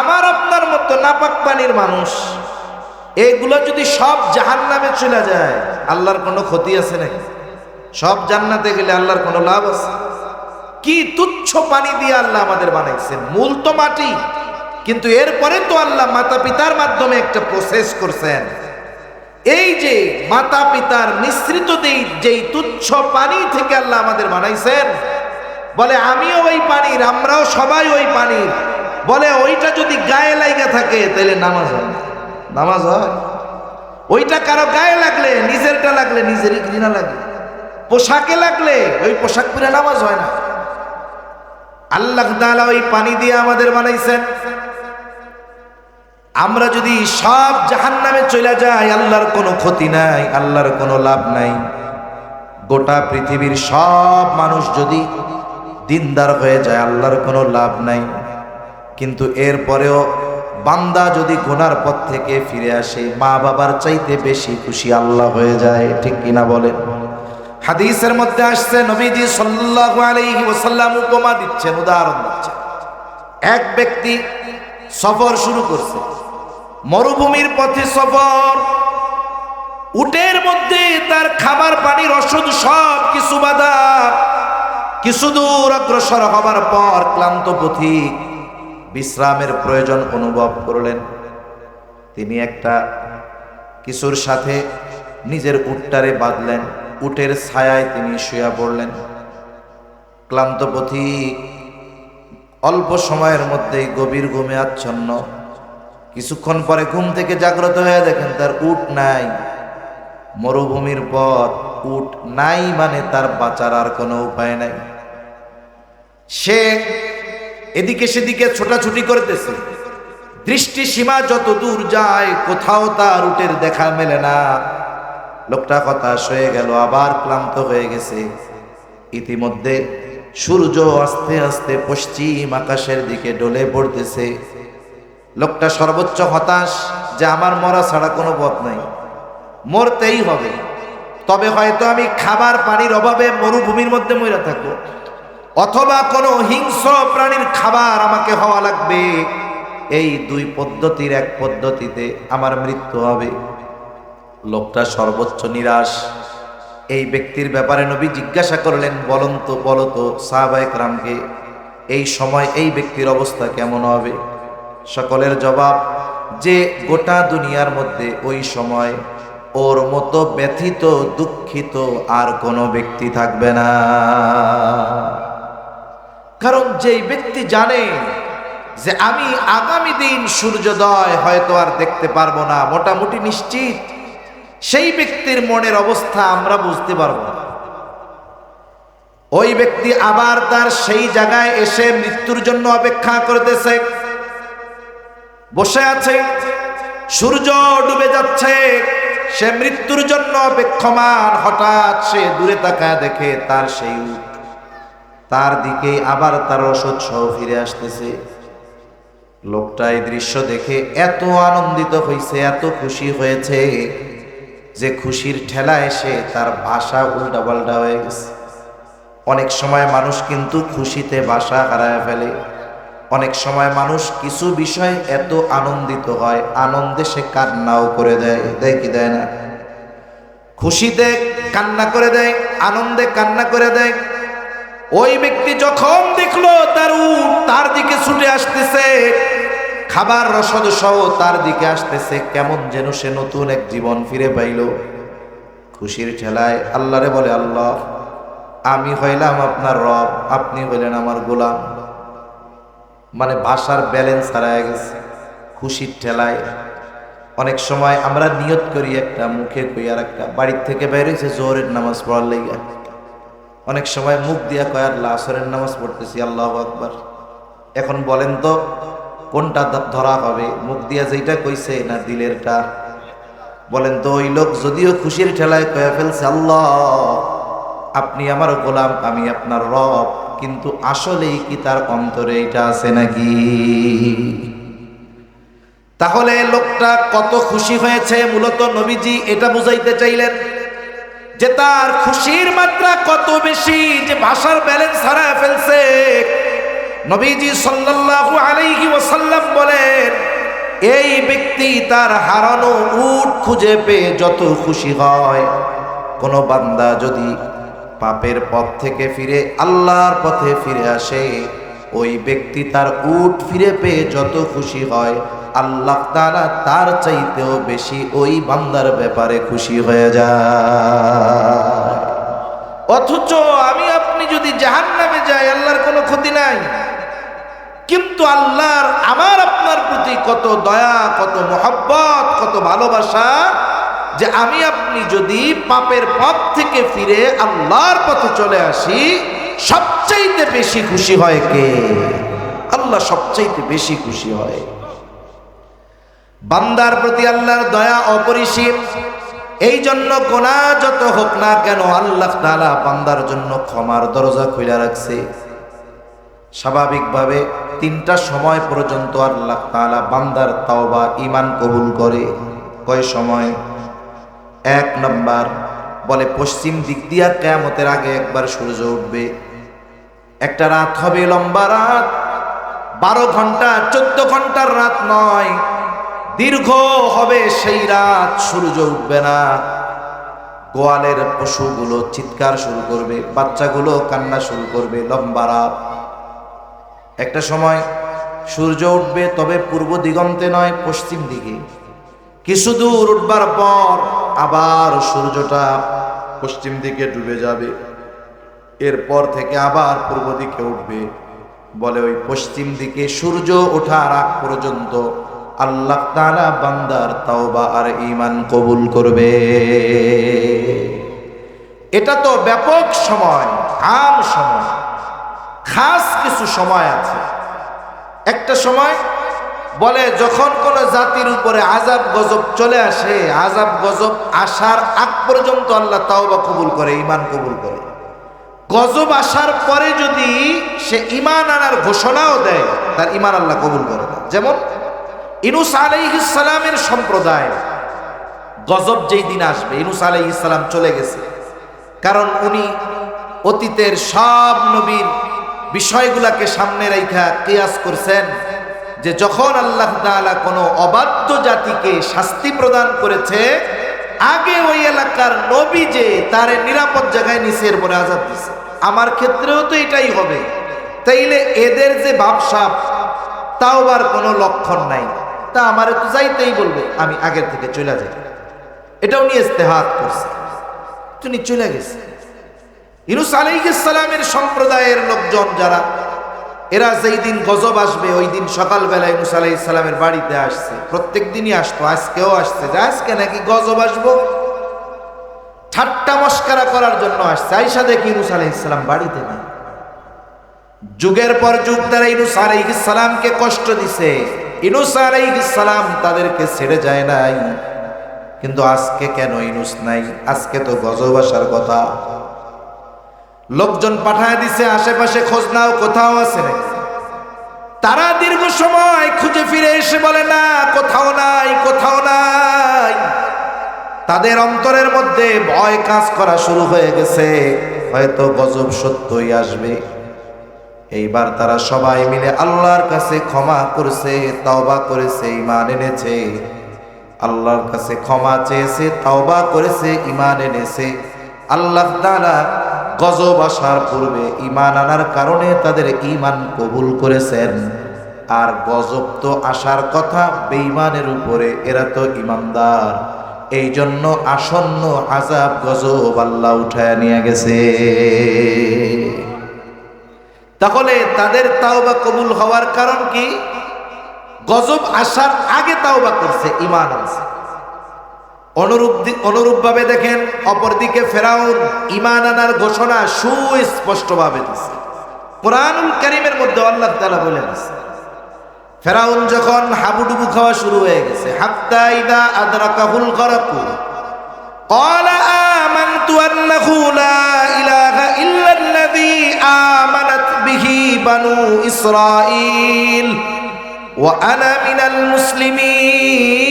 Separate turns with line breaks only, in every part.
আমার আপনার মতো নাপাক পানির মানুষ, এগুলো যদি সব জাহান নামে চলে যায়, আল্লাহর কোনো ক্ষতি আছে নাকি? সব জান্নাতে গেলে আল্লাহর কোনো লাভ আছে? কি তুচ্ছ পানি দিয়ে আল্লাহ আমাদের বানাইছেন? মূল তো মাটি, কিন্তু এরপরে তো আল্লাহ মাতা পিতার মাধ্যমে একটা প্রসেস করছেন। এই যে মাতা পিতার মিশ্রিত দেই যেই তুচ্ছ পানি থেকে আল্লাহ আমাদের বানাইছেন, বলে আমিও ওই পানির, আমরাও সবাই ওই পানির। বলে, ওইটা যদি গায়ে লাইগা থাকে তাহলে নামাজ হয়। নামাজ হয়? ওইটা কারও গায়ে লাগলে, নিজেরটা লাগলে, নিজেরই ঘৃণা লাগে। পোশাকে লাগলে, ওই পোশাক পরে নামাজ হয় না। আল্লাহ তাআলা ওই পানি দিয়ে আমাদের বানাইছেন। আমরা যদি সব জাহান্নামে চলে যাই, আল্লাহর কোনো ক্ষতি নাই, আল্লাহর কোনো লাভ নাই। গোটা পৃথিবীর সব মানুষ যদি দিনদার হয়ে যায়, আল্লাহর কোনো লাভ নাই। কিন্তু এরপরেও বান্দা যদি গোনার পথ থেকে ফিরে আসে, মা বাবার চাইতে বেশি খুশি আল্লাহ হয়ে যায়, ঠিক কিনা বলেন? হাদিসের মধ্যে আসছে, নবীজি সাল্লাল্লাহু আলাইহি ওয়াসাল্লাম উপমা দিচ্ছেন, উদাহরণ দিচ্ছেন। এক ব্যক্তি সফর শুরু করছে, মরুভূমির পথে সফর, উটের মধ্যে তার খাবার পানির ওষুধ সব কিছু বাধা, কিছু দূর অগ্রসর হবার পর ক্লান্ত পথিক বিশ্রামের প্রয়োজন অনুভব করলেন। তিনি একটা কিছুর সাথে নিজের উটটারে বাঁধলেন, উটের ছায়ায় তিনি শুয়া পড়লেন। ক্লান্ত পথিক অল্প সময়ের মধ্যেই গভীর ঘুমে আচ্ছন্ন। কিছুক্ষণ পরে ঘুম থেকে জাগ্রত হয়ে দেখেন তার উট নাই। মরুভূমির পথ, উট নাই মানে তার বাঁচার আর কোনো উপায় নাই। সে এদিকে সেদিকে ছোটাছুটি করতেছে। দৃষ্টি সীমা যত দূর যায়, কোথাও তার উটের দেখা মেলে না। লোকটা হতাশ হয়ে গেল, আবার ক্লান্ত হয়ে গেছে। ইতিমধ্যে সূর্য আস্তে আস্তে পশ্চিম আকাশের দিকে ডলে পড়তেছে। লোকটা সর্বোচ্চ হতাশ যে আমার মরা ছাড়া কোনো পথ নাই। মরতেই হবে। তবে হয়তো আমি খাবার পানির অভাবে মরুভূমির মধ্যে মরে থাকব। অথবা কোনো হিংস্র প্রাণীর খাবার আমাকে হওয়া লাগবে। এই দুই পদ্ধতির এক পদ্ধতিতে আমার মৃত্যু হবে। লোকটা সর্বোচ্চ নিরাশ। এই ব্যক্তির ব্যাপারে নবী জিজ্ঞাসা করলেন বলন্ত তো, বলো তো রামকে এই সময় এই ব্যক্তির অবস্থা কেমন হবে? সকলের জবাব, যে গোটা দুনিয়ার মধ্যে ওই সময় ওর মতো ব্যথিত, দুঃখিত আর কোনো ব্যক্তি থাকবে না। কারণ যেই ব্যক্তি জানে যে আমি আগামী দিন সূর্যোদয় হয়তো আর দেখতে পারব না, মোটামুটি নিশ্চিত সেই ব্যক্তির মনের অবস্থা আমরা বুঝতে পারব না। ওই ব্যক্তি আবার তার সেই জায়গায় এসে মৃত্যুর জন্য অপেক্ষা করতেছে। বসে আছে, সূর্য ডুবে যাচ্ছে, সে মৃত্যুর জন্য অপেক্ষমান, হঠাৎ সে দূরে তাকায় দেখে তার সেই তার দিকে আবার তার রসদ সহ ফিরে আসতেছে। লোকটা এই দৃশ্য দেখে এত আনন্দিত হয়েছে এত খুশি হয়েছে যে খুশির ঠেলা এসে তার ভাষা উল্টা পাল্টা হয়ে গেছে। অনেক সময় মানুষ কিন্তু খুশিতে ভাষা হারায় ফেলে। অনেক সময় মানুষ কিছু বিষয়ে এত আনন্দিত হয়, আনন্দে সে কান্নাও করে দেয় দেয় কি দেয় না? খুশিতে কান্না করে দেয়, আনন্দে কান্না করে দেয় ওই ব্যক্তি যখন দেখল তার উট তার দিকে ছুটে আসতেছে, খাবার রসদ সহ তার দিকে আসতেছে, কেমন যেন সে নতুন এক জীবন ফিরে পাইল। খুশির ঠেলায় আল্লাহরে বলে, আল্লাহ, আমি হইলাম আপনার রব, আপনি হইলেন আমার গোলাম। মানে ভাষার ব্যালেন্স হারায় গেছে। খুশির ঠেলায় অনেক সময় আমরা নিয়ত করি একটা, মুখে কই আর একটা বাড়ির থেকে বেরিয়েছে জোহরের নামাজ পড়ার লেগে। অনেক সময় মুখ দিয়া কয়, আল্লাহ নামাজ পড়তেছি, আল্লাহ আকবার। এখন বলেন তো, কোনটা ধরা হবে? মুখ দিয়া যেটা কইছে না দিলেরটা? বলেন তো, ওই লোক যদিও খুশির ঠেলায় কয়া ফেলছে, আল্লাহ, আপনি আমার গোলাম, আমি আপনার রব। কিন্তু আসলেই কি তার অন্তরে এটা আছে নাকি? তাহলে লোকটা কত খুশি হয়েছে? মূলত নবীজি এটা বুঝাইতে চাইলেন। যে তার খুশির মাত্রা কত বেশি, যে ভাষার ব্যালেন্স হারায় ফেলছে। নবীজি সাল্লাল্লাহু আলাইহি ওয়াসাল্লাম বলেন, এই ব্যক্তি তার হারানো উট খুঁজে পেয়ে যত খুশি হয়। কোনো বান্দা যদি পাপের পথ থেকে ফিরে, আল্লাহর পথে ফিরে আসে ওই ব্যক্তি তার উট ফিরে পেয়ে যত খুশি হয়, আল্লাহ তারা তার চাইতেও বেশি ওই বান্দার ব্যাপারে খুশি হয়ে যায়। অথচ আমি আপনি যদি জাহান নামে যাই, আল্লাহর কোনো ক্ষতি নাই। কিন্তু আল্লাহর আমার আপনার প্রতি কত দয়া, কত মহব্বত, কত ভালোবাসা যে আমি আপনি যদি পাপের পথ থেকে ফিরে আল্লাহর পথে চলে আসি সবচাইতে বেশি খুশি হয় কে? আল্লাহ সবচাইতে বেশি খুশি হয়। বান্দার প্রতি আল্লাহর দয়া অপরিসীম। এই জন্য গোনা যত হোক না কেন আল্লাহ তাআলা বান্দার জন্য ক্ষমার দরজা খুলে রাখছে। স্বাভাবিকভাবে তিনটা সময় পর্যন্ত আল্লাহ তাআলা বান্দার তাওবা ইমান কবুল করে। কয় সময়? এক নম্বর, বলে পশ্চিম দিক দিয়া কেয়ামতের আগে একবার সূর্য উঠবে। একটা রাত হবে লম্বা রাত, বারো ঘণ্টা, চোদ্দ ঘণ্টার রাত নয়, দীর্ঘ হবে সেই রাত, সূর্য উঠবে না। গোয়ালের পশুগুলো চিৎকার শুরু করবে, বাচ্চাগুলো কান্না শুরু করবে লম্বা রাত। একটা সময় সূর্য উঠবে, তবে পূর্ব দিগন্তে নয়, পশ্চিম দিকে। কিছু দূর উঠবার পর আবার সূর্যটা পশ্চিম দিকে ডুবে যাবে। এরপর থেকে আবার পূর্ব দিকে উঠবে। বলে ওই পশ্চিম দিকে সূর্য ওঠার আগ পর্যন্ত আল্লাহ তাআলা বান্দার তাওবা আর ইমান কবুল করবে। এটা তো ব্যাপক সময়, আম সময়, খাস কিছু সময় আছে। একটা সময় বলে যখন কোন জাতির উপরে আজাব গজব চলে আসে আজাব গজব আসার আগ পর্যন্ত আল্লাহ তাওবা কবুল করে ইমান কবুল করে। গজব আসার পরে যদি সে ইমান আনার ঘোষণাও দেয়, তার ইমান আল্লাহ কবুল করে না। যেমন ইনুস আলাইহিসালামের সম্প্রদায়, গজব যেই দিন আসবে, ইনুস আলাইহিসালাম চলে গেছে। কারণ উনি অতীতের সব নবীর বিষয়গুলাকে সামনে রেখা কেয়াস করছেন, যে যখন আল্লাহ তাআলা কোনো অবাধ্য জাতিকে শাস্তি প্রদান করেছে, আগে ওই এলাকার নবী যে তারে নিরাপদ জায়গায় নিচের পরে আজাদ দিছে। আমার ক্ষেত্রেও তো এটাই হবে। তাইলে এদের যে ভাবসাপ তাও আর কোনো লক্ষণ নাই। তা আমার তো যাইতেই বলবে, আমি আগের থেকে চলে যাই। এটা উনি ইস্তেহাত করছে। তিনি চলে গেছে। ইনুস আলাইসালামের সম্প্রদায়ের লোকজন যারা, এরা যেই দিন গজব আসবে, ওই দিন সকালবেলা ইনুস আলাইসালামের বাড়িতে আসছে। প্রত্যেক দিনই আসতো, আজকেও আসছে। যে আজকে নাকি গজব আসব ঠাট্টা মস্কারা করার জন্য আসছে। আইসা দেখি ইনুস আলাইসালাম বাড়িতে নেই। যুগের পর যুগ তারা ইনুস আলাইসালামকে কষ্ট দিছে। ইনুস আলাইসালাম তাদেরকে ছেড়ে যায় নাই। কিন্তু আজকে কেন ইনুস নাই? আজকে তো গজব আসার কথা। লোকজন পাঠায় দিছে, আশেপাশে খোঁজ নাও কোথাও আছে তারা দীর্ঘ সময় খুঁজে ফিরে এসে বলে, না, কোথাও নাই, কোথাও তাদের অন্তরের মধ্যে ভয় কাজ করা শুরু হয়ে গেছে। হয়তো গজব সত্যই আসবে। এইবার তারা সবাই মিলে আল্লাহর কাছে ক্ষমা করেছে, তওবা করেছে ইমান এনেছে। আল্লাহর কাছে ক্ষমা চেয়েছে, তওবা করেছে ইমান এনেছে। আল্লাহ তাআলা গজব আসার পূর্বে ইমান আনার কারণে তাদের ইমান কবুল করেছেন। আর গজব তো আসার কথা, বেঈমানের উপরে এরা তো ইমানদার এই জন্য আসন্ন আজাব গজব আল্লাহ উঠায় নিয়ে গেছে। তাহলে তাদের তাওবা কবুল হওয়ার কারণ কি? গজব আসার আগে তাওবা করছে ইমান আনছে। অনুরূপ অনুরূপভাবে দেখেন, অপরদিকে ফেরাউন ইমান আনার ঘোষণা সুস্পষ্টভাবে দিছে। কোরআনুল কারিমের মধ্যে আল্লাহ তালা বলে দিছে। ফেরাউন যখন হাবুডুবু খাওয়া শুরু হয়ে গেছে হাত্তা ইদা আদরাকাহুল গরাকু قال آمنت أنه لا إله إلا الذي آمنت به بنو إسرائيل وأنا من المسلمين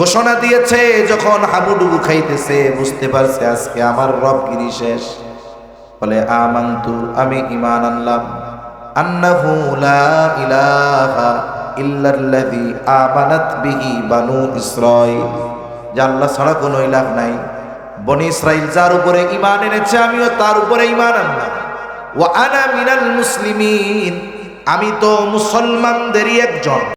ঘোষণা দিয়েছে যখন হাবুডুবু খাইতেছে বুঝতে পারছে আজকে আমার রবগিরি শেষ বলে আমান্তু আমি ইমান আনলাম আন্নাহু লা ইলাহা ইল্লাল্লাযী আমানাত বিহি বানু ইসরাঈল। যে আল্লাহ ছাড়া কোনো ইলাহ নাই। বনি ইসরাইল যার উপরে ঈমান এনেছে, আমিও তার উপরে ঈমান আনলাম। ওয়া আনা মিনাল মুসলিমিন, আমি তো মুসলমানদেরই একজন।